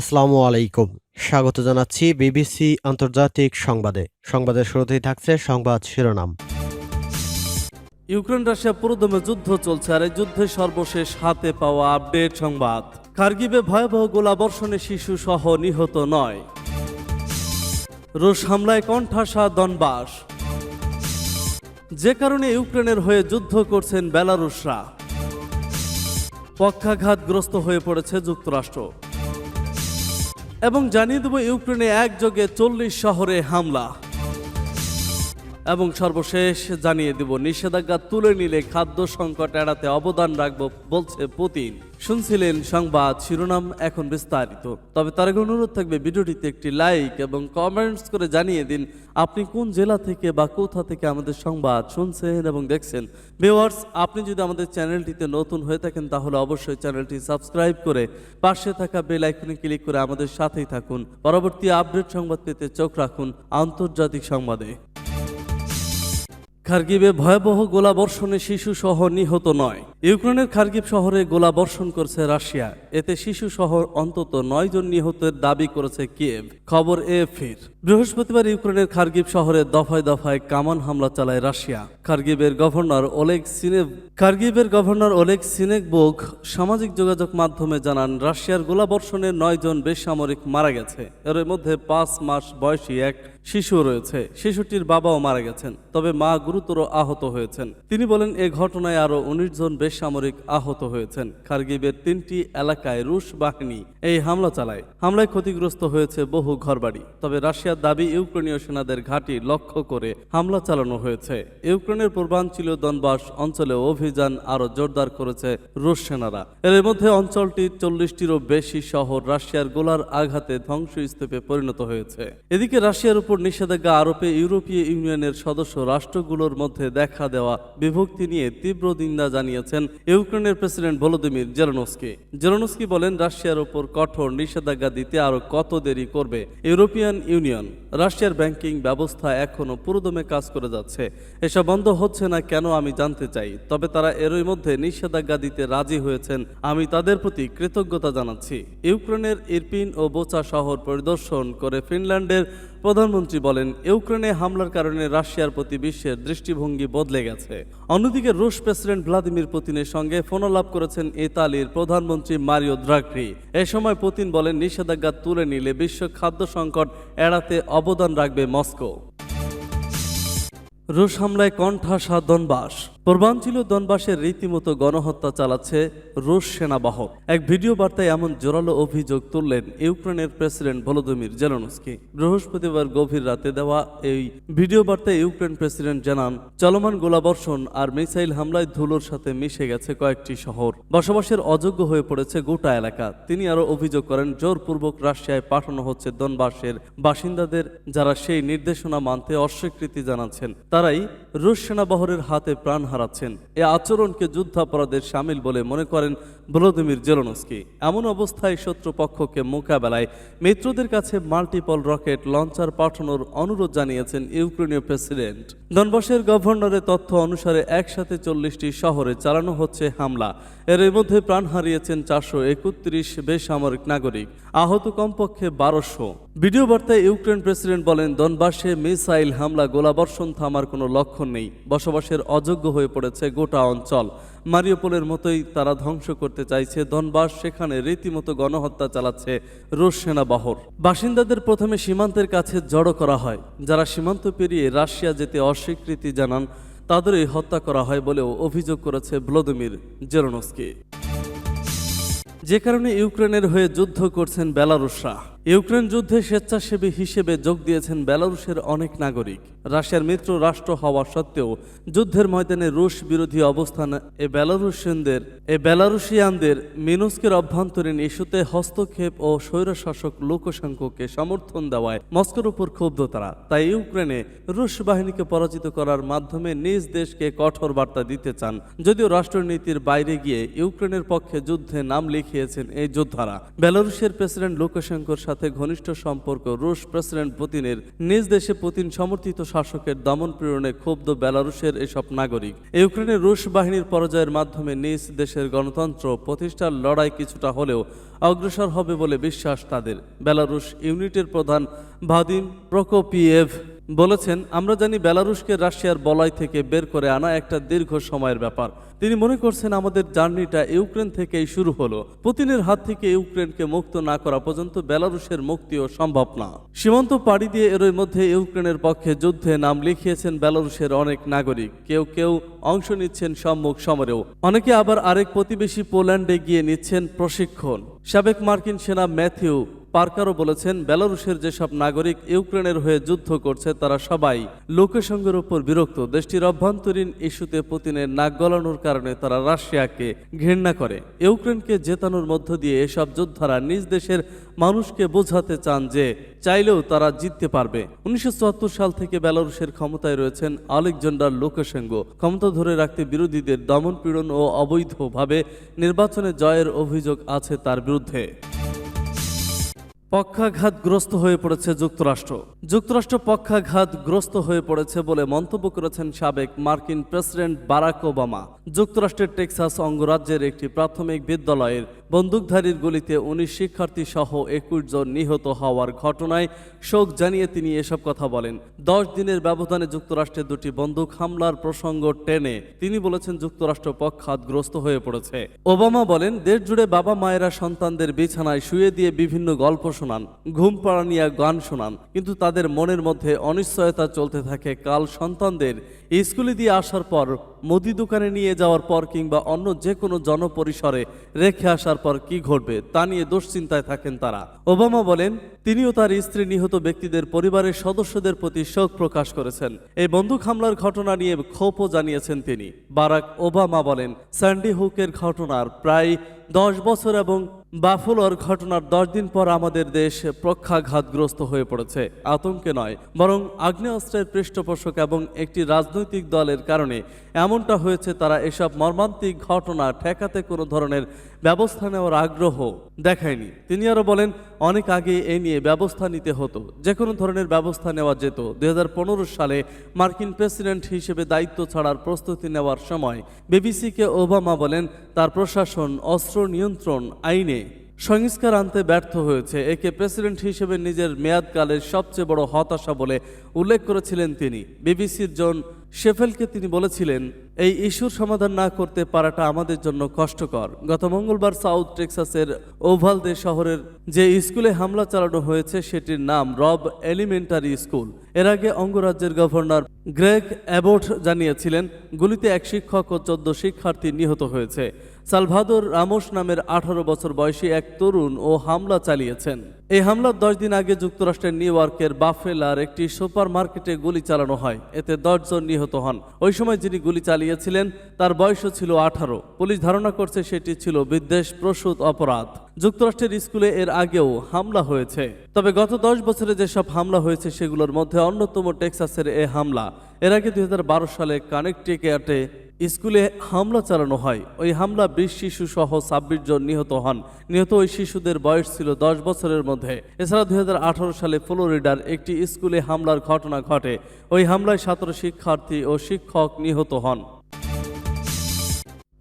আসসালামু আলাইকুম। স্বাগত জানাচ্ছি বিবিসি আন্তর্জাতিক সংবাদে। সংবাদের শুরুতেই থাকছে সংবাদ শিরোনাম। ইউক্রেন রাশিয়া পুরোদমে যুদ্ধ চলছে আর এই যুদ্ধে সর্বশেষ হাতে পাওয়া আপডেট সংবাদ। কার্গিবে ভয়াবহ গোলাবর্ষণে শিশু সহ নিহত নয়। রুশ হামলায় কণ্ঠাসা দনবাস। যে কারণে ইউক্রেনের হয়ে যুদ্ধ করছেন বেলারুশরা। পক্ষাঘাতগ্রস্ত হয়ে পড়েছে যুক্তরাষ্ট্র। এবং জানিয়ে দেব ইউক্রেনে একযোগে চল্লিশ শহরে হামলা। এবং সর্বশেষ জানিয়ে দিব, নিষেধাজ্ঞা তুলে নিলে খাদ্য সংকট এড়াতে অবদান রাখব বলছে পুতিন। শুনছিলেন সংবাদ শিরোনাম এখন বিস্তারিত। তবে তার অনুরোধ থাকবে ভিডিওটিতে একটি লাইক এবং কমেন্টস করে জানিয়ে দিন, আপনি কোন জেলা থেকে বা কোথা থেকে আমাদের সংবাদ শুনছেন এবং দেখছেন। ভিউয়ার্স, আপনি যদি আমাদের চ্যানেলটিতে নতুন হয়ে থাকেন, তাহলে অবশ্যই চ্যানেলটি সাবস্ক্রাইব করে পাশে থাকা বেল আইকনে ক্লিক করে আমাদের সাথেই থাকুন। পরবর্তী আপডেট সংবাদ পেতে চোখ রাখুন আন্তর্জাতিক সংবাদে। খার্গিবে ভয়াবহ গোলাবর্ষণে শিশু সহ নিহত নয়। ইউক্রেনের খার্গিব শহরে গোলাবর্ষণ করছে রাশিয়া। এতে শিশু সহ অন্তত নয় জন নিহতের দাবি করেছে কিয়েভ। খবর এএফির বৃহস্পতিবার ইউক্রেনের খার্গিব শহরে দফায় দফায় কামান হামলা চালায় রাশিয়া। খার্গিবের গভর্নর ওলেগ সিনেভ খার্গিবের গভর্নর ওলেগ সিনেকবোগ সামাজিক যোগাযোগ মাধ্যমে জানান, রাশিয়ার গোলাবর্ষণে নয় জন বেসামরিক মারা গেছে। এর মধ্যে পাঁচ মাস বয়সী এক শিশু রয়েছে। শিশুটির বাবাও মারা গেছেন, তবে মা গুরুতর আহত হয়েছেন। তিনি বলেন, এ ঘটনায় আরও উনিশ জন বেসামরিক আহত হয়েছেন। খার্গিবের তিনটি এলাকায় রুশ বাহিনী এই হামলা চালায়। হামলায় ক্ষতিগ্রস্ত হয়েছে বহু ঘরবাড়ি। তবে রাশিয়ার দাবি, ইউক্রেনীয় সেনাদের ঘাঁটি লক্ষ্য করে হামলা চালানো হয়েছে। ইউক্রেনের পূর্বাঞ্চল দনবাস অঞ্চলে অভিযান আরও জোরদার করেছে রুশ সেনারা। এর মধ্যে অঞ্চলটি চল্লিশটিরও বেশি শহর রাশিয়ার গোলার আঘাতে ধ্বংসস্তূপে পরিণত হয়েছে। এদিকে রাশিয়ার উপর নিষেধাজ্ঞা আরোপে ইউরোপীয় ইউনিয়নের সদস্য রাষ্ট্রগুলোর মধ্যে দেখা দেওয়া বিভক্তি নিয়ে তীব্র নিন্দা জানিয়েছেন ইউক্রেনের প্রেসিডেন্ট ভলোদিমির জেরনস্কি জেরনস্কি বলেন, রাশিয়ার উপর কঠোর নিষেধাজ্ঞা দিতে আরও কত দেরি করবে ইউরোপিয়ান ইউনিয়ন? রাশিয়ার ব্যাংকিং ব্যবস্থা এখনও পুরোদমে কাজ করে যাচ্ছে। এসব বন্ধ হচ্ছে না কেন আমি জানতে চাই, তবে তারা এরই মধ্যে নিষেধাজ্ঞা দিতে রাজি হয়েছেন আমি তাদের প্রতি কৃতজ্ঞতা জানাচ্ছি। ইউক্রেনের ইরপিন ও বোচা শহর পরিদর্শন করে ফিনল্যান্ডের প্রধানমন্ত্রী বলেন, ইউক্রেনে হামলার কারণে রাশিয়ার প্রতি বিশ্বের দৃষ্টিভঙ্গি বদলে গেছে। অন্যদিকে রুশ প্রেসিডেন্ট ভ্লাদিমির পুতিনের সঙ্গে ফোন ফোনালাপ করেছেন ইতালির প্রধানমন্ত্রী মারিও দ্রাগ্রি এ সময় পুতিন বলেন, নিষেধাজ্ঞা তুলে নিলে বিশ্ব খাদ্য সংকট এড়াতে অবদান রাখবে মস্কো। রুশ হামলায় কণ্ঠাসা দনবাস পূর্বাঞ্চল দনবাসের রীতিমতো গণহত্যা চালাচ্ছে রুশ সেনাবাহক। এক ভিডিও বার্তায় এমন জোরালো অভিযোগ তুললেন ইউক্রেনের প্রেসিডেন্ট ভলোদিমির জেলনস্কি। বৃহস্পতিবার গভীর রাতে দেওয়া এই ভিডিও বার্তায় ইউক্রেন প্রেসিডেন্ট জানান, চলমান গোলাবর্ষণ আর মিসাইল হামলায় ধুলোর সাথে মিশে গেছে কয়েকটি শহর। বসবাসের অযোগ্য হয়ে পড়েছে গোটা এলাকা। তিনি আরও অভিযোগ করেন, জোরপূর্বক রাশিয়ায় পাঠানো হচ্ছে দনবাসের বাসিন্দাদের যারা সেই নির্দেশনা মানতে অস্বীকৃতি জানাচ্ছেন। তারাই রুশ সেনাবাহরের হাতে প্রাণ হারাচ্ছেন এ আচরণকে যুদ্ধাপরাধের সামিল বলে মনে করেন ভলোদিমির জেলনস্কি, এমন অবস্থায় শত্রুপক্ষকে মোকাবেলায় মিত্রদের কাছে মাল্টিপল রকেট লঞ্চার পাঠানোর অনুরোধ জানিয়েছেন ইউক্রেনীয় প্রেসিডেন্ট। দনবাসের গভর্নরের তথ্য অনুসারে একসাথে চল্লিশটি শহরে চালানো হচ্ছে হামলা। এর মধ্যে প্রাণ হারিয়েছেন চারশো একত্রিশ বেসামরিক নাগরিক, আহত কমপক্ষে বারোশো। ভিডিও বার্তায় ইউক্রেন প্রেসিডেন্ট বলেন দনবাসে মিসাইল হামলা, গোলাবর্ষণ থামার কোনো লক্ষণ নেই। বসবাসের অযোগ্য হয়ে পড়েছে গোটা অঞ্চল। মারিওপোলের মতোই তারা ধ্বংস করতে চাইছে দনবাস, সেখানে রীতিমতো গণহত্যা চালাচ্ছে রুশ সেনাবাহর। বাসিন্দাদের প্রথমে সীমান্তের কাছে জড়ো করা হয়। যারা সীমান্ত পেরিয়ে রাশিয়া যেতে অস্বীকৃতি জানান, তাদেরই হত্যা করা হয় বলেও অভিযোগ করেছে ভ্লাদিমির জেরনস্কি। যে কারণে ইউক্রেনের হয়ে যুদ্ধ করছেন বেলারুশরা। ইউক্রেন যুদ্ধে স্বেচ্ছাসেবী হিসেবে যোগ দিয়েছেন বেলারুশের অনেক নাগরিক। রাশিয়ার মিত্র রাষ্ট্র হওয়া সত্ত্বেও যুদ্ধের ময়দানে রুশ বিরোধী অবস্থান এ বেলারুশিয়ানদের এ বেলারুশিয়ানদের মিনুস্কের অভ্যন্তরীণ ইস্যুতে হস্তক্ষেপ ও স্বৈরশাসক লুকোশাঙ্কোকে সমর্থন দেওয়ায় মস্কোর উপর ক্ষুব্ধ তারা। তাই ইউক্রেনে রুশ বাহিনীকে পরাজিত করার মাধ্যমে নিজ দেশকে কঠোর বার্তা দিতে চান। যদিও রাষ্ট্রনীতির বাইরে গিয়ে ইউক্রেনের পক্ষে যুদ্ধে নাম লিখিয়েছেন এই যোদ্ধারা। বেলারুশের প্রেসিডেন্ট লুকোশাঙ্কোর সাথে সাথে ঘনিষ্ঠ সম্পর্ক রুশ প্রেসিডেন্ট পুতিনের নিজ দেশে পুতিন সমর্থিত শাসকের দমন পীড়নে ক্ষুব্ধ বেলারুশের এসব নাগরিক। ইউক্রেনে রুশ বাহিনীর পরাজয়ের মাধ্যমে নিজ দেশের গণতন্ত্র প্রতিষ্ঠার লড়াই কিছুটা হলেও অগ্রসর হবে বলে বিশ্বাস তাদের। বেলারুশ ইউনিটের প্রধান ভাদিম প্রকোপিয়েভ বলেছেন, আমরা জানি বেলারুশকে রাশিয়ার বলয় থেকে বের করে আনা একটা দীর্ঘ সময়ের ব্যাপার। তিনি মনে করছেন আমাদের জার্নিটা ইউক্রেন থেকেই শুরু হলো। পুতিনের হাত থেকে ইউক্রেনকে মুক্ত না করা পর্যন্ত বেলারুশের মুক্তিও সম্ভব না। সীমান্ত পাড়ি দিয়ে এরই মধ্যে ইউক্রেনের পক্ষে যুদ্ধে নাম লিখিয়েছেন বেলারুশের অনেক নাগরিক। কেউ কেউ অংশ নিচ্ছেন সম্মুখ সমরেও। অনেকে আবার আরেক প্রতিবেশী পোল্যান্ডে গিয়ে নিচ্ছেন প্রশিক্ষণ। সাবেক মার্কিন সেনা ম্যাথিউ পার্কারও বলেছেন, বেলারুশের যেসব নাগরিক ইউক্রেনের হয়ে যুদ্ধ করছে, তারা সবাই লোকসংঘের উপর বিরক্ত। দেশটির অভ্যন্তরীণ ইস্যুতে পুতিনের নাক গলানোর কারণে তারা রাশিয়াকে ঘৃণা করে। ইউক্রেনকে জেতানোর মধ্য দিয়ে এসব যোদ্ধারা নিজ দেশের মানুষকে বোঝাতে চান যে, চাইলেও তারা জিততে পারবে। উনিশশো চুয়াত্তর সাল থেকে বেলারুশের ক্ষমতায় রয়েছেন আলেকজান্ডার লুকাশেঙ্গো ক্ষমতা ধরে রাখতে বিরোধীদের দমন পীড়ন ও অবৈধভাবে নির্বাচনে জয়ের অভিযোগ আছে তার বিরুদ্ধে। পক্ষাঘাতগ্রস্ত হয়ে পড়েছে যুক্তরাষ্ট্র। যুক্তরাষ্ট্র পক্ষাঘাতগ্রস্ত হয়ে পড়েছে বলে মন্তব্য করেছেন সাবেক মার্কিন প্রেসিডেন্ট বারাক ওবামা। যুক্তরাষ্ট্রের টেক্সাস অঙ্গরাজ্যের একটি প্রাথমিক বিদ্যালয়ের বন্দুকধারীর গুলিতে উনিশ শিক্ষার্থী সহ একুশ জন নিহত হওয়ার ঘটনায় শোক জানিয়ে তিনি এসব কথা বলেন। দশ দিনের ব্যবধানে যুক্তরাষ্ট্রের দুটি বন্দুক হামলার প্রসঙ্গ টেনে তিনি বলেছেন যুক্তরাষ্ট্র পক্ষাতগ্রস্ত হয়ে পড়েছে। ওবামা বলেন, দেশ জুড়ে বাবা মায়েরা সন্তানদের বিছানায় শুয়ে দিয়ে বিভিন্ন গল্প শোনান ঘুম পাড়ানিয়া গান শোনান, কিন্তু তাদের মনের মধ্যে অনিশ্চয়তা চলতে থাকে, কাল সন্তানদের স্কুলে দিয়ে আসার পর, মুদি দোকানে নিয়ে যাওয়ার পর কিংবা অন্য যে কোনো জনপরিসরে রেখে আসার পর কি ঘটবে, তা নিয়ে দুশ্চিন্তায় থাকেন তারা। ওবামা বলেন, তিনিও তার স্ত্রী নিহত ব্যক্তিদের পরিবারের সদস্যদের প্রতি শোক প্রকাশ করেছেন। এই বন্দুক হামলার ঘটনা নিয়ে ক্ষোভও জানিয়েছেন তিনি। বারাক ওবামা বলেন, স্যান্ডি হুকের ঘটনার প্রায় দশ বছর এবং বাফুলোর ঘটনার দশ দিন পর আমাদের দেশ প্রক্ষাঘাতগ্রস্ত হয়ে পড়েছে। আতঙ্কে নয়, বরং আগ্নেয়াস্ত্রের পৃষ্ঠপোষক এবং একটি রাজনৈতিক দলের কারণে এমনটা হয়েছে তারা এসব মর্মান্তিক ঘটনা ঠেকাতে কোনো ধরনের ব্যবস্থা নেওয়ার আগ্রহ দেখায়নি। তিনি আরও বলেন, অনেক আগে এ নিয়ে ব্যবস্থা নিতে হতো যে কোনো ধরনের ব্যবস্থা নেওয়া যেত। দু হাজার পনেরো সালে মার্কিন প্রেসিডেন্ট হিসেবে দায়িত্ব ছাড়ার প্রস্তুতি নেওয়ার সময় বিবিসিকে ওবামা বলেন, তার প্রশাসন অস্ত্র নিয়ন্ত্রণ আইনে সংস্কার আনতে ব্যর্থ হয়েছে। একে প্রেসিডেন্ট হিসেবে নিজের মেয়াদকালের সবচেয়ে বড় হতাশা বলে উল্লেখ করেছিলেন তিনি। বিবিসির জন শেফেলকে তিনি বলেছিলেন, এই ইস্যুর সমাধান না করতে পারাটা আমাদের জন্য কষ্টকর। গত মঙ্গলবার সাউথ টেক্সাসের ওভালদে শহরের যে স্কুলে হামলা চালানো হয়েছে, সেটির নাম রব এলিমেন্টারি স্কুল। এর আগে অঙ্গরাজ্যের গভর্নর গ্রেগ অ্যাবোট জানিয়েছিলেন, গুলিতে এক শিক্ষক ও চোদ্দ শিক্ষার্থী নিহত হয়েছে। সালভাদোর রামোস নামের আঠারো বছর বয়সী এক তরুণ ও হামলা চালিয়েছেন। এই হামলার দশ দিন আগে যুক্তরাষ্ট্রের নিউ ইয়র্কের বাফেলার একটি সুপার মার্কেটে গুলি চালানো হয়। এতে দশজন নিহত হন। ওই সময় যিনি গুলি চালিয়েছিলেন, তার বয়সও ছিল আঠারো। পুলিশ ধারণা করছে সেটি ছিল বিদ্বেষ, প্রসূত অপরাধ। যুক্তরাষ্ট্রের স্কুলে এর আগেও হামলা হয়েছে। তবে গত দশ বছরে যেসব হামলা হয়েছে, সেগুলোর মধ্যে অন্যতম টেক্সাসের এ হামলা। এর আগে দুই হাজার বারো সালে কানেকটিকেটে স্কুলে হামলা চালানো হয়। ওই হামলা বিশ শিশু সহ ছাব্বিশ জন নিহত হন। নিহত ওই শিশুদের বয়স ছিল দশ বছরের মধ্যে। এছাড়া দুই হাজার আঠারো সালে ফ্লোরিডার একটি স্কুলে হামলার ঘটনা ঘটে। ওই হামলায় ছাত্র শিক্ষার্থী ও শিক্ষক নিহত হন।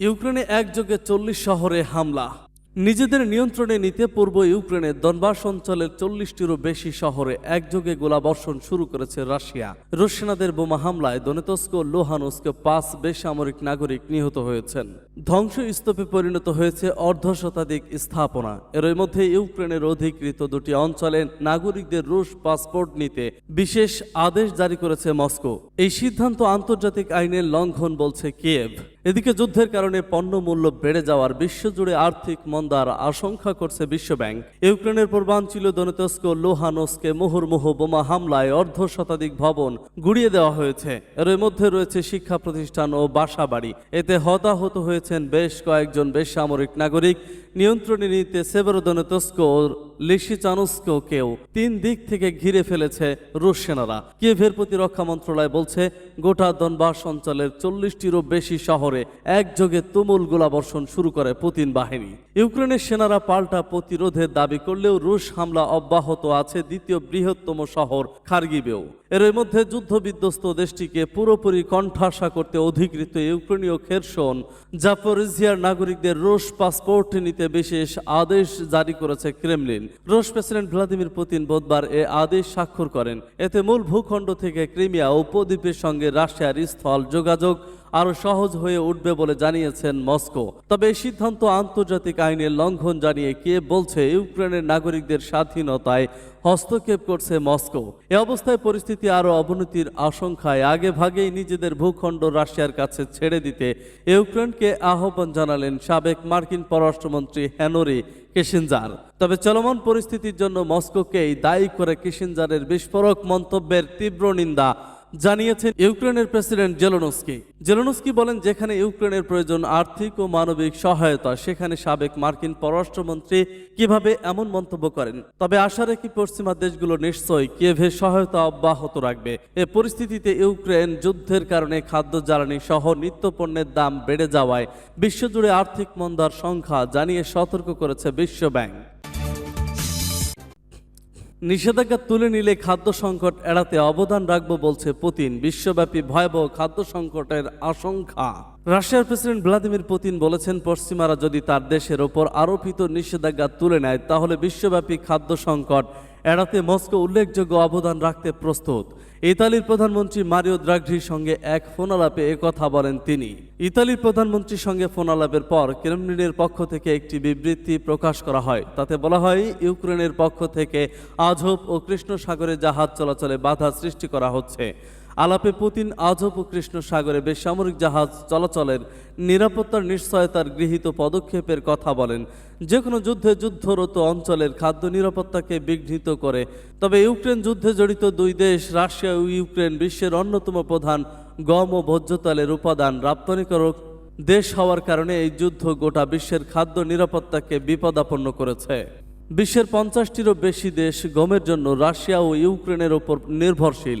ইউক্রেনে একযোগে চল্লিশ শহরে হামলা। নিজেদের নিয়ন্ত্রণে নিতে পূর্ব ইউক্রেনের দনবাস অঞ্চলের চল্লিশটিরও বেশি শহরে একযোগে গোলাবর্ষণ শুরু করেছে রাশিয়া। রুশ বোমা হামলায় দনেতস্ক ও লোহানস্ক পাঁচ বেসামরিক নাগরিক নিহত হয়েছেন। ধ্বংসস্তূপে পরিণত হয়েছে অর্ধ শতাধিক স্থাপনা। এর মধ্যে ইউক্রেনের অধিকৃত দুটি অঞ্চলে নাগরিকদের রুশ পাসপোর্ট নিতে বিশেষ আদেশ জারি করেছে মস্কো। এই সিদ্ধান্ত আন্তর্জাতিক আইনের লঙ্ঘন বলছে কিয়েভ। এদিকে যুদ্ধের কারণে পণ্য মূল্য বেড়ে যাওয়ার বিশ্বজুড়ে আর্থিক মন্দার আশঙ্কা করছে বিশ্বব্যাংক। ইউক্রেনের পূর্বাঞ্চল দনেতস্ক লোহানস্কে মুহুর্মুহ বোমা হামলায় অর্ধ শতাধিক ভবন গুড়িয়ে দেওয়া হয়েছে। এর মধ্যে রয়েছে শিক্ষা প্রতিষ্ঠান ও বাসা বাড়ি এতে হতাহত হয়েছেন বেশ কয়েকজন বেসামরিক নাগরিক। নিয়ন্ত্রণে নিতে সেবেরোদনেতস্ক ও লিসিচানুস্ককেও তিন দিক থেকে ঘিরে ফেলেছে রুশ সেনারা। কিয়েভের প্রতিরক্ষা মন্ত্রণালয় বলছে, গোটা দনবাস অঞ্চলের চল্লিশটিরও বেশি শহরে একযোগে তুমুল গোলাবর্ষণ শুরু করে পুতিন বাহিনী। ইউক্রেনের সেনারা পাল্টা প্রতিরোধের দাবি করলেও রুশ হামলা অব্যাহত আছে দ্বিতীয় বৃহত্তম শহর খার্গিবেও এর মধ্যে যুদ্ধবিধ্বস্ত দেশটিকে পুরোপুরি কণ্ঠাসা করতে অধিকৃত ইউক্রেনীয় খেরসন, জাপোরিজিয়ার নাগরিকদের রুশ পাসপোর্ট নিতে বিশেষ আদেশ জারি করেছে ক্রেমলিন। রুশ প্রেসিডেন্ট ভ্লাদিমির পুতিন বুধবার এ আদেশ স্বাক্ষর করেন। এতে মূল ভূখণ্ড থেকে ক্রিমিয়া উপদ্বীপের সঙ্গে রাশিয়ার স্থল যোগাযোগ আরও সহজ হয়ে উঠবে বলে জানিয়েছেন মস্কো। তবে এই সিদ্ধান্ত আন্তর্জাতিক আইনের লঙ্ঘন জানিয়ে কে বলছে ইউক্রেনের নাগরিকদের স্বাধীনতায় হস্তক্ষেপ করছে মস্কো। এ অবস্থায় পরিস্থিতি আরও অবনতির আশঙ্কায় আগে ভাগেই নিজেদের ভূখণ্ড রাশিয়ার কাছে ছেড়ে দিতে ইউক্রেনকে আহ্বান জানালেন সাবেক মার্কিন পররাষ্ট্রমন্ত্রী হেনরি কিসিনজার তবে চলমান পরিস্থিতির জন্য মস্কোকেই দায়ী করে কিসিনজারের বিস্ফোরক মন্তব্যের তীব্র নিন্দা জানিয়েছেন ইউক্রেনের প্রেসিডেন্ট জেলোনস্কি। জেলোনস্কি বলেন, যেখানে ইউক্রেনের প্রয়োজন আর্থিক ও মানবিক সহায়তা, সেখানে সাবেক মার্কিন পররাষ্ট্রমন্ত্রী কীভাবে এমন মন্তব্য করেন? তবে আশা রাখি পশ্চিমা দেশগুলো নিশ্চয়ই কিয়েভের সহায়তা অব্যাহত রাখবে। এ পরিস্থিতিতে ইউক্রেন যুদ্ধের কারণে খাদ্য জ্বালানি সহ নিত্যপণ্যের দাম বেড়ে যাওয়ায় বিশ্বজুড়ে আর্থিক মন্দার সংখ্যা জানিয়ে সতর্ক করেছে বিশ্বব্যাংক। নিষেধাজ্ঞা তুলে নিলে খাদ্য সংকট এড়াতে অবদান রাখব বলছে পুতিন। বিশ্বব্যাপী ভয়াবহ খাদ্য সংকটের আশঙ্কা। রাশিয়ার প্রেসিডেন্ট ভ্লাদিমির পুতিন বলেছেন, পশ্চিমারা যদি তার দেশের ওপর আরোপিত নিষেধাজ্ঞা তুলে নেয়, তাহলে বিশ্বব্যাপী খাদ্য সংকট এড়াতে মস্কো উল্লেখযোগ্য অবদান রাখতে প্রস্তুত। ইতালির প্রধানমন্ত্রী মারিও দ্রাগ্রির সঙ্গে এক ফোনালাপে কথা বলেন তিনি। ইতালির প্রধানমন্ত্রীর সঙ্গে ফোনালাপের পর ক্রেমলিনের পক্ষ থেকে একটি বিবৃতি প্রকাশ করা হয়। তাতে বলা হয়, ইউক্রেনের পক্ষ থেকে আজব ও কৃষ্ণ সাগরে জাহাজ চলাচলে বাধা সৃষ্টি করা হচ্ছে। আলাপে পুতিন আজব ও কৃষ্ণ সাগরে বেসামরিক জাহাজ চলাচলের নিরাপত্তার নিশ্চয়তার গৃহীত পদক্ষেপের কথা বলেন। যে কোনো যুদ্ধে যুদ্ধরত অঞ্চলের খাদ্য নিরাপত্তাকে বিঘ্নিত করে। তবে ইউক্রেন যুদ্ধে জড়িত দুই দেশ, রাশিয়া ও ইউক্রেন বিশ্বের অন্যতম প্রধান গম ও ভোজ্যতালের উপাদান রপ্তানিকারক দেশ হওয়ার কারণে এই যুদ্ধ গোটা বিশ্বের খাদ্য নিরাপত্তাকে বিপদাপন্ন করেছে। বিশ্বের পঞ্চাশটিরও বেশি দেশ গমের জন্য রাশিয়া ও ইউক্রেনের ওপর নির্ভরশীল।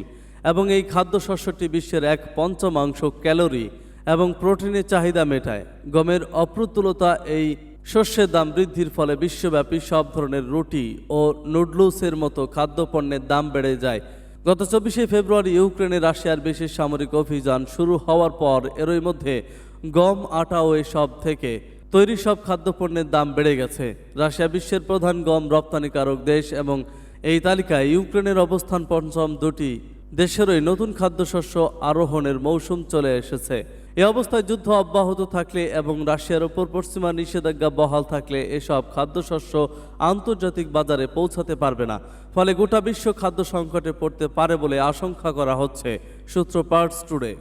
এবং এই খাদ্যশস্যটি বিশ্বের এক পঞ্চমাংশ ক্যালোরি এবং প্রোটিনের চাহিদা মেটায়। গমের অপ্রতুলতা এই শস্যের দাম বৃদ্ধির ফলে বিশ্বব্যাপী সব ধরনের রুটি ও নুডলসের মতো খাদ্যপণ্যের দাম বেড়ে যায়। গত চব্বিশে ফেব্রুয়ারি ইউক্রেনে রাশিয়ার বিশেষ সামরিক অভিযান শুরু হওয়ার পর এরই মধ্যে গম, আটা ও এসব থেকে তৈরি সব খাদ্যপণ্যের দাম বেড়ে গেছে। রাশিয়া বিশ্বের প্রধান গম রপ্তানিকারক দেশ এবং এই তালিকায় ইউক্রেনের অবস্থান পঞ্চম দুটি দেশেরই নতুন খাদ্যশস্য আরোহণের মৌসুম চলে এসেছে। এ অবস্থায় যুদ্ধ অব্যাহত থাকলে এবং রাশিয়ার ওপর পশ্চিমা নিষেধাজ্ঞা বহাল থাকলে এসব খাদ্যশস্য আন্তর্জাতিক বাজারে পৌঁছাতে পারবে না। ফলে গোটা বিশ্ব খাদ্য সংকটে পড়তে পারে বলে আশঙ্কা করা হচ্ছে, সূত্র পার্টস টুডে